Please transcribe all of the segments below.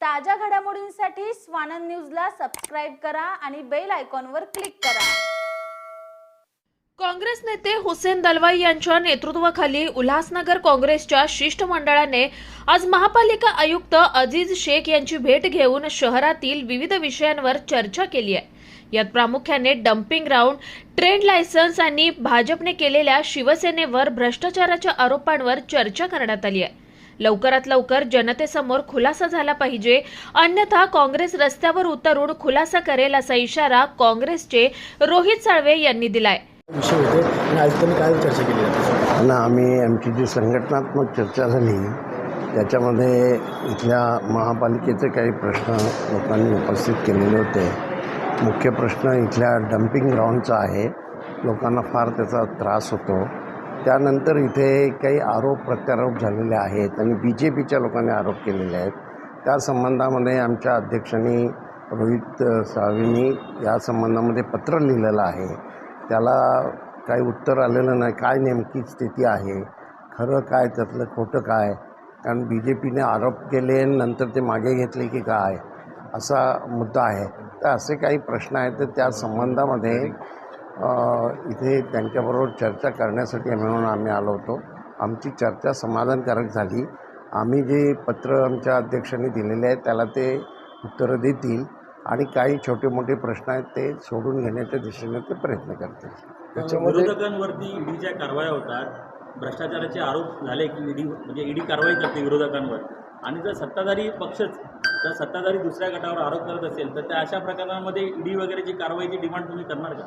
ताज्या घडामोडींसाठी स्वानंद न्यूजला सबस्क्राईब करा आणि बेल आयकॉनवर क्लिक करा. काँग्रेस नेते हुसेन दलवाई यांच्या नेतृत्वाखाली उल्हासनगर काँग्रेसच्या शिष्टमंडळाने आज महापालिका आयुक्त अजीज शेख यांची भेट घेऊन शहरातील विविध विषयांवर चर्चा केली आहे. यात प्रामुख्याने डम्पिंग ग्राउंड ट्रेड लायसन्स आणि भाजपने केलेल्या शिवसेनेवर भ्रष्टाचाराच्या आरोपांवर चर्चा करण्यात आली आहे. लवकरात लवकर जनतेसमोर खुलासा झाला पाहिजे. अन्यथा काँग्रेस रस्त्यावर उतरून खुलासा करेल असा इशारा काँग्रेसचे रोहित साळवे यांनी दिलाय. विषय होते आणि आयुक्तांनी काय चर्चा केली? आहे ना आम्ही आमची जी संघटनात्मक चर्चा झाली त्याच्यामध्ये इथल्या महापालिकेचे काही प्रश्न लोकांनी उपस्थित केलेले होते. मुख्य प्रश्न इथल्या डम्पिंग ग्राउंडचा आहे. लोकांना फार त्याचा त्रास होतो. त्यानंतर इथे काही आरोप प्रत्यारोप झालेले आहेत आणि बी जे पीच्या लोकांनी आरोप केलेले आहेत. त्या संबंधामध्ये आमच्या अध्यक्षांनी रोहित साळवींनी या संबंधामध्ये पत्र लिहिलेलं आहे. त्याला काही उत्तर आलेलं नाही. काय नेमकी स्थिती आहे? खरं काय? त्यातलं खोटं काय? कारण बी जे पीने आरोप केले नंतर ते मागे घेतले की काय? असा मुद्दा आहे. तर असे काही प्रश्न आहेत. तर त्या संबंधामध्ये इथे त्यांच्याबरोबर चर्चा करण्यासाठी म्हणून आम्ही आलो होतो. आमची चर्चा समाधानकारक झाली. आम्ही जे पत्र आमच्या अध्यक्षांनी दिलेले आहेत त्याला ते उत्तरं देतील आणि काही छोटे मोठे प्रश्न आहेत ते सोडून घेण्याच्या दिशेने ते प्रयत्न करतील. त्याच्यामध्ये विरोधकांवरती ईडीच्या कारवाया होतात भ्रष्टाचाराचे आरोप झाले की ईडी म्हणजे ईडी कारवाई करते विरोधकांवर. आणि जर सत्ताधारी पक्षच जर सत्ताधारी दुसऱ्या गटावर आरोप करत असेल तर त्या अशा प्रकरणांमध्ये ईडी वगैरेची कारवाईची डिमांड तुम्ही करणार का?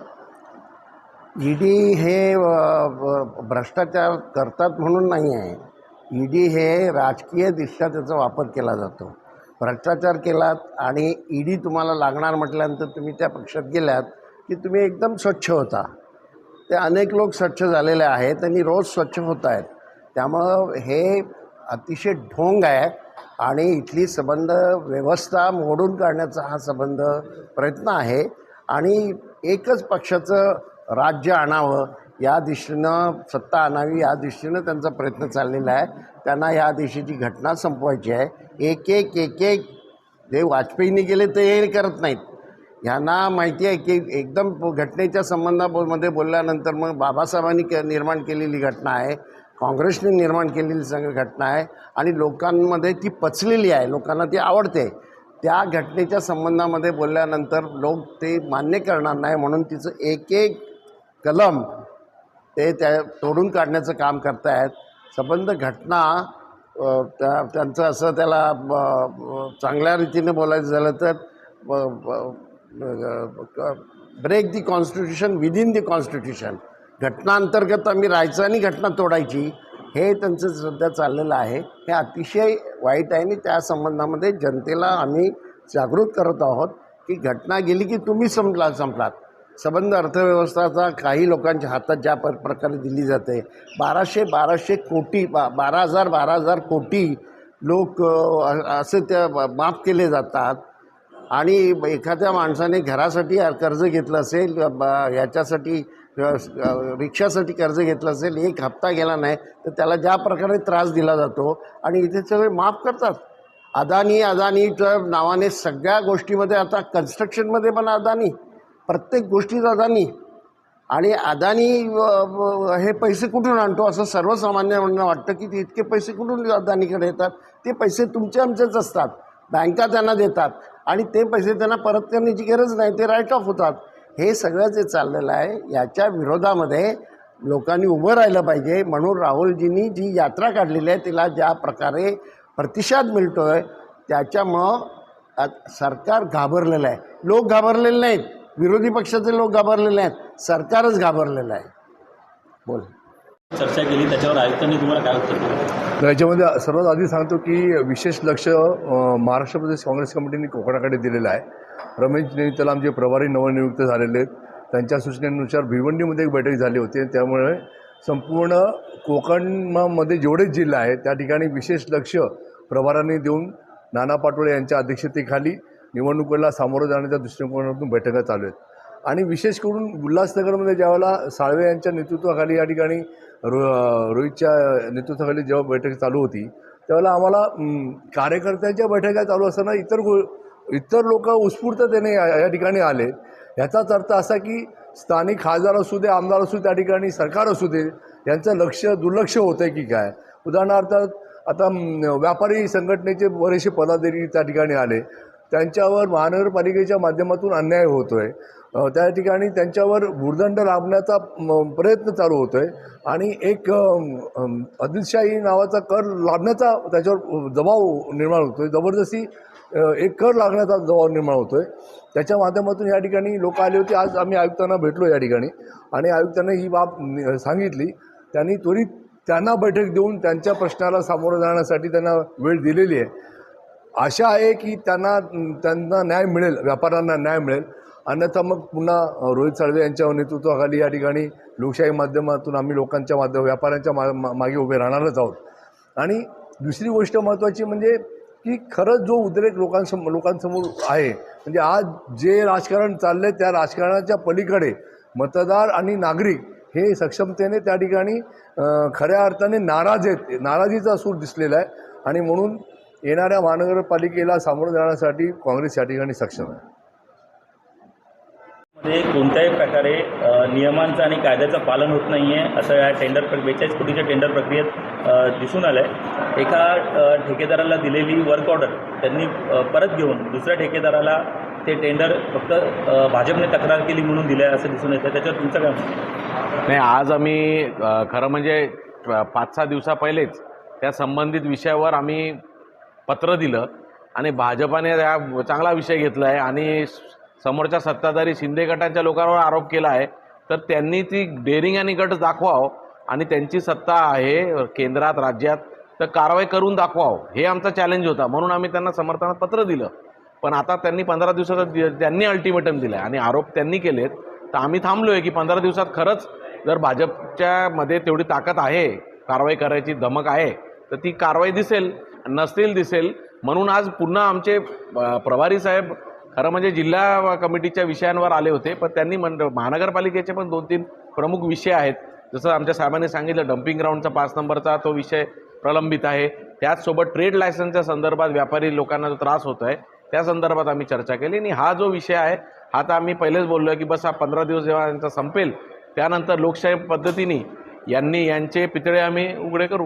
ईडी हे भ्रष्टाचार करतात म्हणून नाही आहे. ईडी हे राजकीयदृष्ट्या त्याचा वापर केला जातो. भ्रष्टाचार केलात आणि ईडी तुम्हाला लागणार म्हटल्यानंतर तुम्ही त्या पक्षात गेल्यात की तुम्ही एकदम स्वच्छ होता. ते अनेक लोक स्वच्छ झालेले आहेत आणि रोज स्वच्छ होत आहेत. त्यामुळं हे अतिशय ढोंग आहे आणि इथली संबंध व्यवस्था मोडून काढण्याचा हा संबंध प्रयत्न आहे. आणि एकच पक्षाचं राज्य आणावं या दिशेनं सत्ता आणावी या दिशेनं त्यांचा प्रयत्न चाललेला आहे. त्यांना या देशाची घटना संपवायची आहे. एक एक एक एक जे वाजपेयीने गेले ते हे करत नाहीत. ह्यांना माहिती आहे की एकदम घटनेच्या संबंधामध्ये बोलल्यानंतर मग बाबासाहेबांनी के निर्माण केलेली घटना आहे. काँग्रेसने निर्माण केलेली सग घटना आहे. आणि लोकांमध्ये ती पचलेली आहे. लोकांना ती आवडते. त्या घटनेच्या संबंधामध्ये बोलल्यानंतर लोक ते मान्य करणार नाही म्हणून तिचं एक एक कलम ते त्या तोडून काढण्याचं काम करतायत. संबंध घटना त्या त्यांचं असं त्याला चांगल्या रीतीने बोलायचं झालं तर break the constitution within the constitution घटनांतर्गत आम्ही राहायचं आणि घटना तोडायची हे त्यांचं सध्या चाललेलं आहे. हे अतिशय वाईट आहे आणि त्या संबंधामध्ये जनतेला आम्ही जागृत करत आहोत की घटना गेली की तुम्ही संपला संपलात. संबंध अर्थव्यवस्थाचा काही लोकांच्या हातात ज्या प्र प्रकारे दिली जाते. बाराशे बाराशे कोटी बा बारा हजार बारा हजार कोटी लोक असे त्या माफ केले जातात. आणि एखाद्या माणसाने घरासाठी कर्ज घेतलं असेल ह्याच्यासाठी याच्यासाठी रिक्षासाठी कर्ज घेतलं असेल एक हप्ता गेला नाही तर त्याला ज्या प्रकारे त्रास दिला जातो आणि इथे सगळे माफ करतात. अदानी अदानीच्या नावाने सगळ्या गोष्टीमध्ये आता कन्स्ट्रक्शनमध्ये पण अदानी. प्रत्येक गोष्टीत अदानी. आणि अदानी व- हे पैसे कुठून आणतो? असं सर्वसामान्यांना वाटतं की ते इतके पैसे कुठून अदानीकडे येतात? ते पैसे तुमचे आमचेच असतात. बँका त्यांना देतात. आणि ते पैसे त्यांना परत करण्याची गरज नाही ते राईट ऑफ होतात. हे सगळं जे चाललेलं आहे याच्या विरोधामध्ये लोकांनी उभं राहिलं पाहिजे. म्हणून राहुलजींनी जी यात्रा काढलेली आहे तिला ज्या प्रकारे प्रतिसाद मिळतो आहे त्याच्यामुळं सरकार घाबरलेलं आहे. लोक घाबरलेले नाहीत. विरोधी पक्षाचे लोक घाबरलेले आहेत. सरकारच घाबरलेलं आहे. बोल. चर्चा केली त्याच्यावर आयुक्तांनी तुम्हाला काय उत्तर दिलं? याच्यामध्ये सर्वात आधी सांगतो की विशेष लक्ष महाराष्ट्र प्रदेश काँग्रेस कमिटीने कोकणाकडे दिलेलं आहे. रमेश नेतला आमचे प्रभारी नवनियुक्त झालेले आहेत त्यांच्या सूचनेनुसार भिवंडीमध्ये एक बैठक झाली होती. त्यामुळे संपूर्ण कोकणामध्ये जेवढे जिल्हे आहेत त्या ठिकाणी विशेष लक्ष प्रभारांनी देऊन नाना पाटोळे यांच्या अध्यक्षतेखाली निवडणुकीला सामोरं जाण्याच्या दृष्टिकोनातून बैठका चालू आहेत. आणि विशेष करून उल्हासनगरमध्ये ज्यावेळेला साळवे यांच्या नेतृत्वाखाली या ठिकाणी रो रोहितच्या नेतृत्वाखाली जेव्हा बैठक चालू होती त्यावेळेला आम्हाला कार्यकर्त्यांच्या बैठका चालू असताना इतर गो इतर लोक उत्स्फूर्ततेने या ठिकाणी आले. ह्याचाच अर्थ असा की स्थानिक खासदार असू दे आमदार असू त्या ठिकाणी सरकार असू दे यांचं लक्ष दुर्लक्ष होतं आहे की काय? उदाहरणार्थ आता व्यापारी संघटनेचे बरेचसे पदाधिकारी त्या ठिकाणी आले. त्यांच्यावर महानगरपालिकेच्या माध्यमातून अन्याय होतो आहे त्या ठिकाणी त्यांच्यावर भुर्दंड लाभण्याचा प्रयत्न चालू होतो आहे आणि एक अम, आदिलशाही नावाचा कर लाभण्याचा त्याच्यावर दबाव निर्माण होतो आहे जबरदस्ती एक कर लागण्याचा दबाव निर्माण होतो आहे त्याच्या माध्यमातून या ठिकाणी लोक आले होते. आज आम्ही आयुक्तांना भेटलो या ठिकाणी. आणि आयुक्तांना ही बाब सांगितली. त्यांनी त्वरित त्यांना बैठक देऊन त्यांच्या प्रश्नाला सामोरं जाण्यासाठी त्यांना वेळ दिलेली आहे. आशा आहे की त्यांना त्यांना न्याय मिळेल व्यापाऱ्यांना न्याय मिळेल. अन्यथा मग पुन्हा रोहित साळवे यांच्या नेतृत्वाखाली या ठिकाणी लोकशाही माध्यमातून आम्ही लोकांच्या माध्यम व्यापाऱ्यांच्या मा मागे उभे राहणारच आहोत. आणि दुसरी गोष्ट महत्त्वाची म्हणजे की खरंच जो उद्रेक लोकांसम लोकांसमोर आहे म्हणजे आज जे राजकारण चाललं आहे त्या राजकारणाच्या पलीकडे मतदार आणि नागरिक हे सक्षमतेने त्या ठिकाणी खऱ्या अर्थाने नाराज आहेत. नाराजीचा सूर दिसलेला आहे. आणि म्हणून येणाऱ्या महानगरपालिकेला सामोरं जाण्यासाठी काँग्रेस या ठिकाणी सक्षम आहे. मध्ये कोणत्याही प्रकारे नियमांचं आणि कायद्याचं पालन होत नाही आहे असं या टेंडर प्र बेचाळीस कोटीच्या टेंडर प्रक्रियेत दिसून आलं आहे एका ठेकेदाराला दिलेली वर्क ऑर्डर त्यांनी परत घेऊन दुसऱ्या ठेकेदाराला ते टेंडर फक्त भाजपने तक्रार केली म्हणून दिलं आहे असं दिसून येतं त्याच्यावर तुमचं काय? नाही आज आम्ही खरं म्हणजे पाच सहा दिवसा पहिलेच त्या संबंधित विषयावर आम्ही पत्र दिलं आणि भाजपाने हा चांगला विषय घेतला आहे आणि समोरच्या सत्ताधारी शिंदे गटाच्या लोकांवर आरोप केला आहे तर त्यांनी ती डेअरिंग आणि गट दाखवावं आणि त्यांची सत्ता आहे केंद्रात राज्यात तर कारवाई करून दाखवावं. हे आमचा चॅलेंज होता. म्हणून आम्ही त्यांना समर्थनात पत्र दिलं. पण आता त्यांनी पंधरा दिवसात त्यांनी अल्टिमेटम दिलं आहे आणि आरोप त्यांनी केलेत. तर आम्ही थांबलो आहे की पंधरा दिवसात खरंच जर भाजपच्या मध्ये तेवढी ताकद आहे कारवाई करायची धमक आहे तर ती कारवाई दिसेल. नसतील दिसेल. म्हणून आज पुन्हा आमचे प्रभारी साहेब खरं म्हणजे जिल्हा कमिटीच्या विषयांवर आले होते. पण त्यांनी मंड महानगरपालिकेचे पण दोन तीन प्रमुख विषय आहेत. जसं आमच्या साहेबांनी सांगितलं डम्पिंग ग्राउंडचा पाच नंबरचा तो विषय प्रलंबित आहे. त्याचसोबत ट्रेड लायसन्सच्या संदर्भात व्यापारी लोकांना जो त्रास होतो आहे त्या संदर्भात आम्ही चर्चा केली. आणि हा जो विषय आहे हा तर आम्ही पहिलेच बोललो की बस हा पंधरा दिवस जेव्हा यांचा संपेल त्यानंतर लोकशाही पद्धतीने यांनी यांचे पितळे आम्ही उघडे करू.